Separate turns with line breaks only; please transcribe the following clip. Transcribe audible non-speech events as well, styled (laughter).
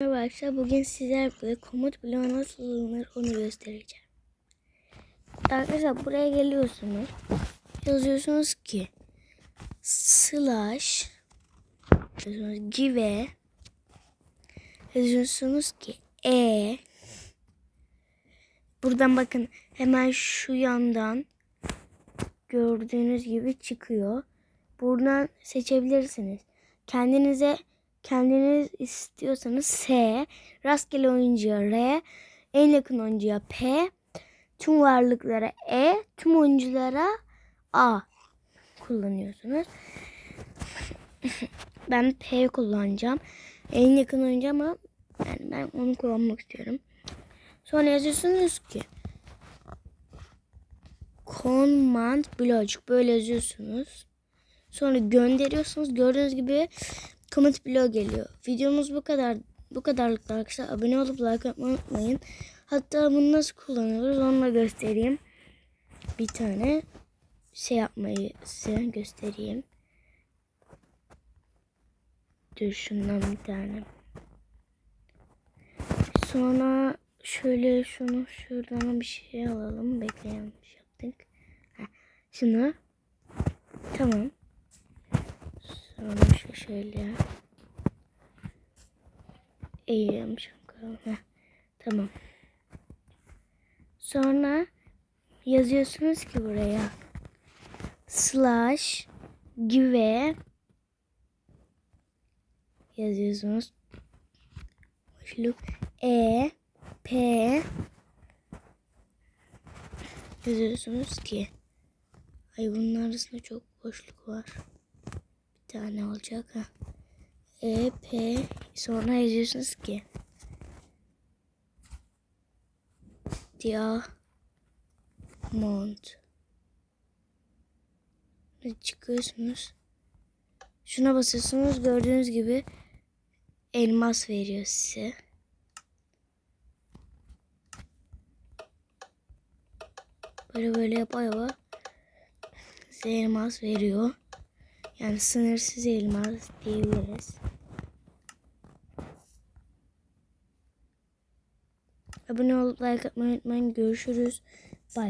Merhaba arkadaşlar. Bugün sizlerle komut bloğu nasıl alınır onu göstereceğim. Arkadaşlar buraya geliyorsunuz. Yazıyorsunuz ki slash yazıyorsunuz give yazıyorsunuz ki e buradan bakın hemen şu yandan gördüğünüz gibi çıkıyor. Buradan seçebilirsiniz. Kendinize kendiniz istiyorsanız S, rastgele oyuncuya R, en yakın oyuncuya P, tüm varlıklara E, tüm oyunculara A kullanıyorsunuz. (laughs) ben P kullanacağım. En yakın oyuncu ama yani ben onu kullanmak istiyorum. Sonra yazıyorsunuz ki command blocuk böyle yazıyorsunuz. Sonra gönderiyorsunuz. Gördüğünüz gibi comment bloğu geliyor. Videomuz bu kadar bu kadarlık arkadaşlar. Abone olup like atmayı unutmayın. Hatta bunu nasıl kullanıyoruz onu da göstereyim. Bir tane şey yapmayı size göstereyim. Dur şundan bir tane. Sonra şöyle şunu şuradan bir şey alalım. Bekle yanlış yaptık. Heh, şunu. Tamam. Sonra şu şöyle. Heh, Tamam. Sonra yazıyorsunuz ki buraya slash give yazıyorsunuz. Boşluk e p yazıyorsunuz ki ay bunun arasında çok boşluk var tane olacak ha. E, P sonra yazıyorsunuz ki Diamond Ve çıkıyorsunuz. Şuna basıyorsunuz gördüğünüz gibi elmas veriyor size. Böyle böyle yapa yapa size elmas veriyor. Yani sınırsız elmas diyebiliriz. Abone olup like atmayı unutmayın. Görüşürüz.